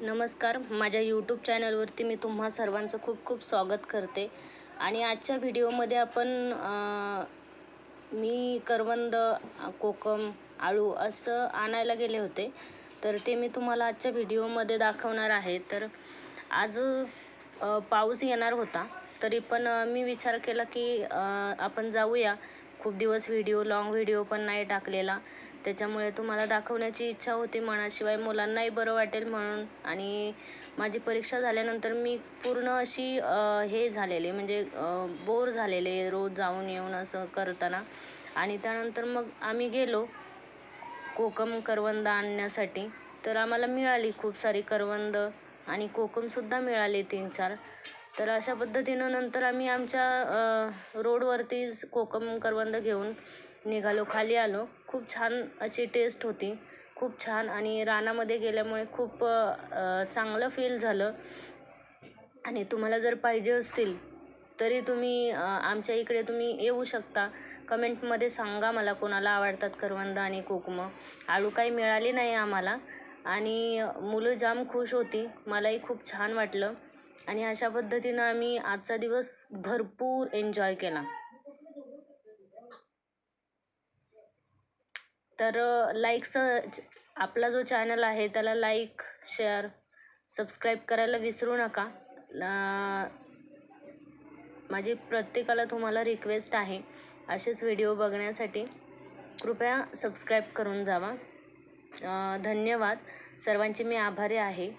नमस्कार माझ्या यूट्यूब चॅनलवरती मी तुम्हा सर्वांचं खूप खूप स्वागत करते. आणि आजच्या व्हिडिओमध्ये आपण मी करवंद कोकम आळू असं आणायला गेले होते. तर ते मी तुम्हाला आजच्या व्हिडिओमध्ये दाखवणार आहे. तर आज पाऊस येणार होता. तरी पण मी विचार केला की आपण जाऊया. खूप दिवस व्हिडिओ लाँग व्हिडिओ पण नाही टाकलेला. त्याच्यामुळे तुम्हाला दाखवण्याची इच्छा होती मनाशिवाय. मुलांनाही बरं वाटेल म्हणून. आणि माझी परीक्षा झाल्यानंतर मी पूर्ण अशी हे झालेले म्हणजे बोर झालेले रोज जाऊन येऊन असं करताना. आणि त्यानंतर मग आम्ही गेलो कोकम करवंद आणण्यासाठी. तर आम्हाला मिळाली खूप सारी करवंद आणि कोकमसुद्धा मिळाले तीन चार. तर अशा पद्धतीनं नंतर आम्ही आमच्या रोडवरतीच कोकम करवंद घेऊन निघालो खाली आलो. खूप छान अशी टेस्ट होती. खूप छान आणि रानामध्ये गेल्यामुळे खूप चांगलं फील झालं. आणि तुम्हाला जर पाहिजे असतील तरी तुम्ही आमच्या इकडे तुम्ही येऊ शकता. कमेंटमध्ये सांगा मला कोणाला आवडतात करवंद आणि कोकमं. आळू काही मिळाली नाही आम्हाला. आणि मुलं जाम खुश होती. मलाही खूप छान वाटलं. आणि अशा पद्धतीनं आम्ही आजचा दिवस भरपूर एन्जॉय केला. तर लाईक्स आपला जो चॅनल आहे त्याला लाईक शेअर सबस्क्राईब करायला विसरू नका. माझी प्रत्येकाला तुम्हाला रिक्वेस्ट आहे असेच व्हिडिओ बघण्यासाठी. कृपया सबस्क्राईब करून जावा. धन्यवाद. सर्वांचे मी आभारी आहे.